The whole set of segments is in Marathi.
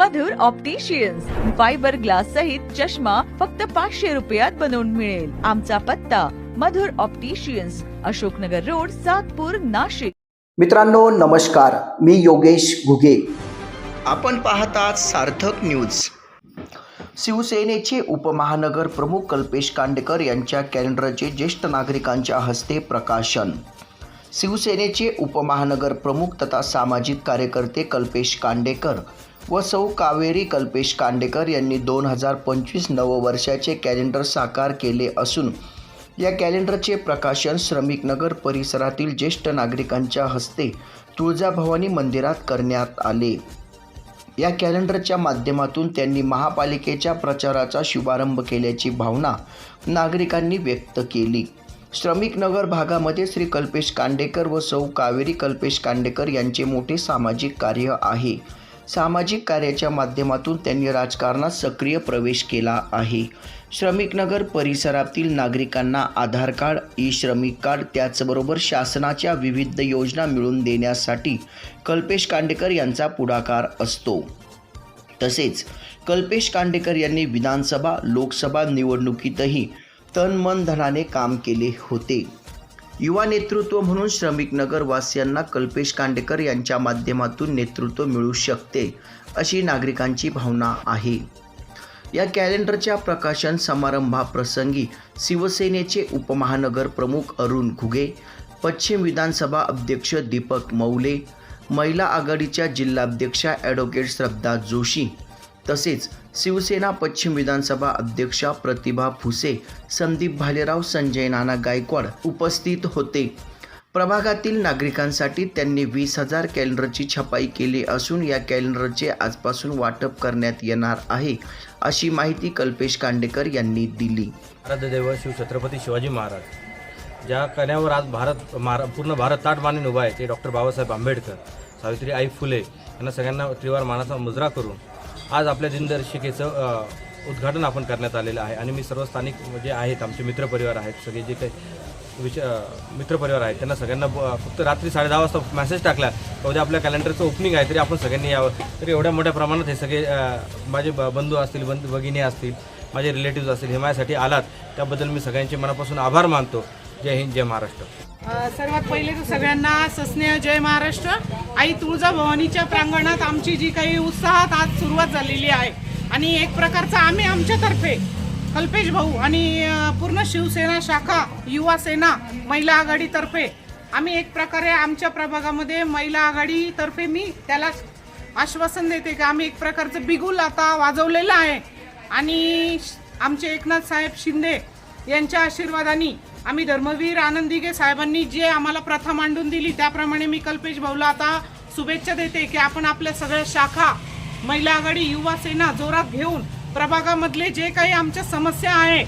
मधुर ऑप्टिशियन्स फायबर ग्लास सहित चष्मा फक्त पाचशे रुपयात बनवून मिळेल. आमचा पत्ता मधुर ऑप्टिशियन्स अशोकनगर रोड सातपूर नाशिक. मित्रांनो नमस्कार. मी योगेश घुगे. आपण पाहतात सार्थक न्यूज शिवसेनेचे उपमहानगर प्रमुख कल्पेश कांडेकर यांच्या कॅलेंडरचे ज्येष्ठ नागरिकांच्या हस्ते प्रकाशन. शिवसेनेचे उपमहानगर प्रमुख तथा सामाजिक कार्यकर्ते कल्पेश कांडेकर व सौ कावेरी कल्पेश कांडेकर यांनी दोन हजार पंचवीस नववर्षाचे कॅलेंडर साकार केले असून या कॅलेंडरचे प्रकाशन श्रमिकनगर परिसरातील ज्येष्ठ नागरिकांच्या हस्ते तुळजाभवानी मंदिरात करण्यात आले. या कॅलेंडरच्या माध्यमातून त्यांनी महापालिकेच्या प्रचाराचा शुभारंभ केल्याची भावना नागरिकांनी व्यक्त केली. श्रमिकनगर भागामध्ये श्री कल्पेश कांडेकर व सौ कावेरी कल्पेश कांडेकर यांचे मोठे सामाजिक कार्य आहे. सामाजिक कार्याच्या माध्यमातून त्यांनी राजकारणात सक्रिय प्रवेश केला आहे. श्रमिकनगर परिसरातील नागरिकांना Aadhaar card E Shramik card त्याचबरोबर शासनाच्या विविध योजना मिळवून देण्यासाठी कल्पेश कांडेकर यांचा पुढाकार असतो. तसेच कल्पेश कांडेकर यांनी विधानसभा लोकसभा निवडणुकीतही तन मन धनाने काम केले होते. युवा नेतृत्व म्हणून श्रमिक नगरवासियांना कल्पेश कांडेकर यांच्या माध्यमातून नेतृत्व मिळू शकते अशी नागरिकांची भावना आहे. या कॅलेंडरच्या प्रकाशन समारंभाप्रसंगी शिवसेनेचे उपमहानगर प्रमुख अरुण घुगे पश्चिम विधानसभा अध्यक्ष दीपक मौले महिला आघाडीच्या जिल्हाध्यक्षा ॲडव्होकेट श्रद्धा जोशी तसेच शिवसेना पश्चिम विधानसभा अध्यक्षा प्रतिभा फुसे संदीप भालेराव संजय नाना गायकवाड उपस्थित होते. प्रभागातील नागरिकांसाठी त्यांनी वीस हजार कॅलेंडरची छपाई केली असून या कॅलेंडरचे आजपासून वाटप करण्यात येणार आहे अशी माहिती कल्पेश कांडेकर यांनी दिली. आराध्यदैव शिव छत्रपती शिवाजी महाराज. ज्या कण्यावर आज भारत मार पूर्ण भारत ताट मानून उभा आहे ते डॉक्टर बाबासाहेब आंबेडकर सावित्री आई फुले यांना सगळ्यांना त्रिवार मानाचा मुजरा करून आज आपल्या दिनदर्शिकेचं उद्घाटन आपण करण्यात आलेलं आहे. आणि मी सर्व स्थानिक जे आहेत आमचे मित्रपरिवार आहेत सगळे जे काही विश मित्रपरिवार आहेत त्यांना सगळ्यांना ब- फक्त रात्री साडे दहा वाजता मेसेज टाकला. उद्या आपल्या कॅलेंडरचं ओपनिंग आहे तरी आपण सगळ्यांनी यावं. तरी एवढ्या मोठ्या प्रमाणात हे सगळे माझे ब- बंधू असतील बंधू भगिनी असतील माझे रिलेटिव्ह असतील हे माझ्यासाठी आलात. त्याबद्दल मी सगळ्यांचे मनापासून आभार मानतो. जय हिंद जय महाराष्ट्र. सर्वात पहिले तर सगळ्यांना सस्नेह जय महाराष्ट्र. आई तुळजाभवानीच्या प्रांगणात आमची जी काही उत्साहात आज सुरुवात झालेली आहे. आणि एक प्रकारचा आम्ही आमच्यातर्फे कल्पेश भाऊ आणि पूर्ण शिवसेना शाखा युवा सेना महिला आघाडीतर्फे आम्ही एक प्रकारे आमच्या प्रभागामध्ये महिला आघाडीतर्फे मी त्याला आश्वासन देते की आम्ही एक प्रकारचं बिगुल आता वाजवलेलं आहे. आणि आमचे एकनाथ साहेब शिंदे यांच्या आशीर्वादाने आम्ही धर्मवीर आनंदिगे साहेबांनी जे आम्हाला प्रथा मांडून दिली त्याप्रमाणे मी कल्पेश भाऊला आता शुभेच्छा देते की आपण आपल्या सगळ्या शाखा महिला आघाडी युवा सेना जोरात घेऊन प्रभागामधले जे काही आमच्या समस्या आहे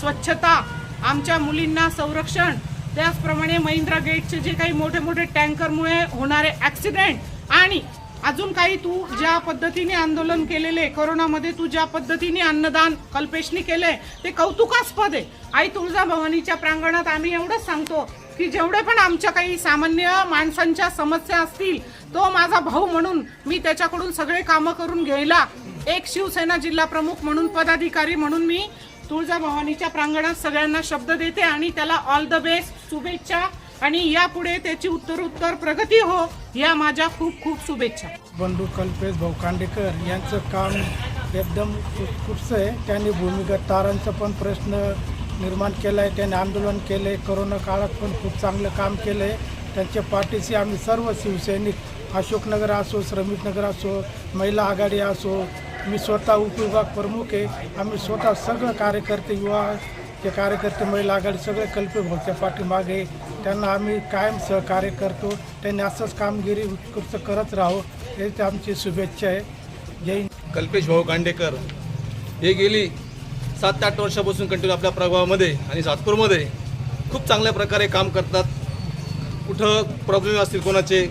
स्वच्छता आमच्या मुलींना संरक्षण त्याचप्रमाणे महिंद्रा गेटचे जे काही मोठे मोठे टँकरमुळे होणारे ॲक्सिडेंट आणि अजून काही तू ज्या पद्धतीने आंदोलन केलेले कोरोनामध्ये तू ज्या पद्धतीने अन्नदान कल्पेशनी केलंय ते कौतुकास्पद आहे. आई तुळजाभवानीच्या प्रांगणात आम्ही एवढंच सांगतो की जेवढे पण आमच्या काही सामान्य माणसांच्या समस्या असतील तो माझा भाऊ म्हणून मी त्याच्याकडून सगळे कामं करून घ्यायला एक शिवसेना जिल्हा प्रमुख म्हणून पदाधिकारी म्हणून मी तुळजाभवानीच्या प्रांगणात सगळ्यांना शब्द देते आणि त्याला ऑल द बेस्ट शुभेच्छा. आणि यापुढे त्याची उत्तरोत्तर प्रगती हो या माझ्या खूप खूप शुभेच्छा. बंधू कल्पेश भाऊकांडेकर यांचं काम एकदम उत्कृष्ट आहे. त्यांनी भूमिगत तारांचा पण प्रश्न निर्माण केला आहे. त्यांनी आंदोलन केलं आहे करोना काळात पण खूप चांगलं काम केलं आहे त्यांच्या पाठीशी आम्ही सर्व शिवसैनिक अशोकनगर असो श्रमिकनगर असो महिला आघाडी असो मी स्वतः उपविभाग प्रमुख आहे. आम्ही स्वतः सगळं कार्यकर्ते युवा ते कार्यकर्ते महिला आघाडी सगळे कल्पे भाऊच्या पाठीमागे त्यांना आम्ही कायम सहकार्य करतो. त्यांनी असंच कामगिरी उत्कृष्ट करत राहो हेच आमची शुभेच्छा आहे. जय कल्पेश भाऊ गांडेकर हे गेली सात ते आठ वर्षापासून कंटिन्यू आपल्या प्रभावामध्ये आणि सातपूरमध्ये. खूप चांगल्या प्रकारे काम करतात. कुठं प्रॉब्लेम असतील कोणाचे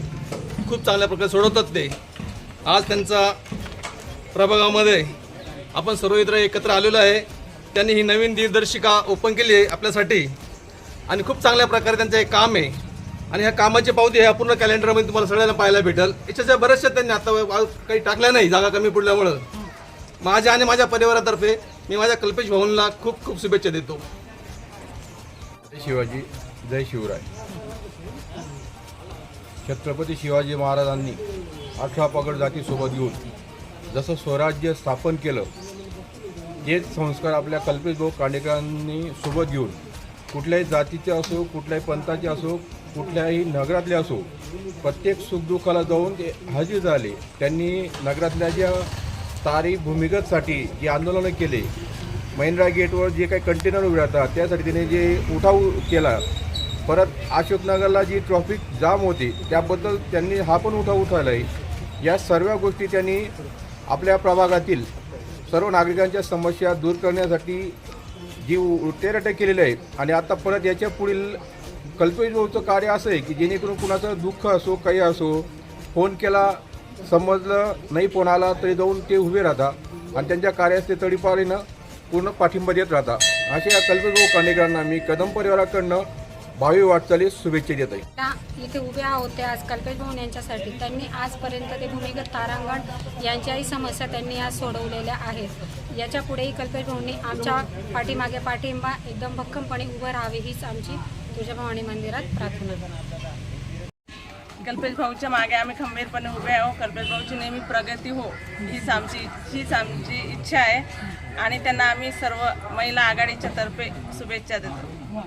खूप चांगल्या प्रकारे सोडवतात ते. आज त्यांचा प्रभागामध्ये आपण सर्व इतर एकत्र आलेलो आहे. त्यांनी ही नवीन दिनदर्शिका ओपन केली आहे आपल्यासाठी. आणि खूप चांगल्या प्रकारे त्यांचं हे काम आहे. आणि ह्या कामाचे पावती ह्या पूर्ण कॅलेंडरमध्ये तुम्हाला सगळ्यांना पाहायला भेटेल. याच्याच्या बऱ्याचशा त्यांनी आता काही टाकल्या नाही जागा कमी पडल्यामुळं. माझ्या आणि माझ्या परिवारातर्फे मी माझ्या कल्पेश भवनला खूप खूप शुभेच्छा देतो. जय शिवाजी जय शिवराय. छत्रपती शिवाजी महाराजांनी अठरा पगड जातीसोबत घेऊन जसं स्वराज्य स्थापन केलं तेच संस्कार आपल्या कल्पेशभाऊ कांडेकरांनी सोबत घेऊन कुठल्याही जातीचे असो कुठल्याही पंथाचे असो कुठल्याही नगरातले असो प्रत्येक सुखदुःखाला जाऊन ते हजर झाले. त्यांनी नगरातल्या ज्या तारी भूमिगतसाठी जे आंदोलनं केले महिंद्रा गेटवर जे काही कंटेनर उभे राहतात त्यासाठी त्याने जे उठाव केला. परत अशोकनगरला जी ट्रॉफिक जाम होती त्याबद्दल त्यांनी हा पण उठाव उठवला आहे या सर्व गोष्टी त्यांनी आपल्या प्रभागातील सर्व नागरिकांच्या समस्या दूर करण्यासाठी जी उटेरटे केलेले आहेत. आणि आता परत याच्या पुढील कल्पेश कार्य असं आहे की जेणेकरून कुणाचं दुःख असो काही असो फोन केला समजलं नाही फोन आला तरी जाऊन ते उभे राहतात आणि त्यांच्या कार्यास ते तडीपारीनं पूर्ण पाठिंबा देत राहतात अशा या कल्पेश कानेकरांना मी कदम परिवाराकडनं भावी वाटचालीस शुभेच्छा देत आहे. त्या इथे उभ्या होत्या आज कल्पेश भाऊन यांच्यासाठी. त्यांनी आजपर्यंत ते भूमिगत तारांगण यांच्याही समस्या त्यांनी आज सोडवलेल्या आहेत. याच्या पुढेही कल्पेश भाऊंनी आमच्या पाठीमागे पाठिंबा एकदम भक्कमपणे उभं राहावे हीच आमची तुळजाभवानी मंदिरात प्रार्थना. कल्पेश भाऊच्या मागे आम्ही खंबीरपणे उभे आहो कल्पेश भाऊची नेहमी प्रगती हो हीच आमची हीच आमची इच्छा आहे. आणि त्यांना आम्ही सर्व महिला आघाडीच्या तर्फे शुभेच्छा देतो.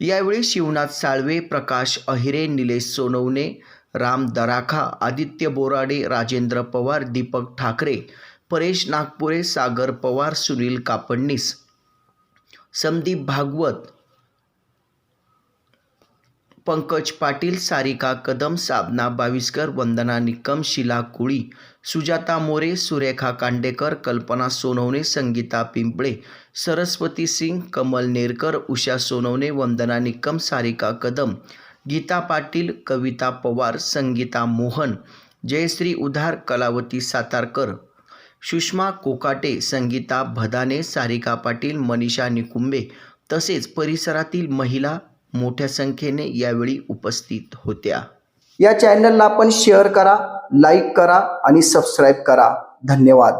यावेळी शिवनाथ साळवे प्रकाश अहिरे निलेश सोनवणे राम दराखा आदित्य बोराडे राजेंद्र पवार दीपक ठाकरे परेश नागपुरे सागर पवार सुनील कापडणीस संदीप भागवत पंकज पाटील सारिका कदम साबना बाविस्कर वंदना निकम शिला कुळी सुजाता मोरे सुरेखा कांडेकर कल्पना सोनवणे संगीता पिंपळे सरस्वती सिंग कमल नेरकर उषा सोनवणे वंदना निकम सारिका कदम गीता पाटील कविता पवार संगीता मोहन जयश्री उधार कलावती सातारकर सुषमा कोकाटे संगीता भदाने सारिका पाटील मनीषा निकुंबे तसेच परिसरातील महिला मोठ्या संख्येने यावेळी उपस्थित होत्या. या चॅनलला आपण शेअर करा लाईक करा आणि सबस्क्राईब करा. धन्यवाद.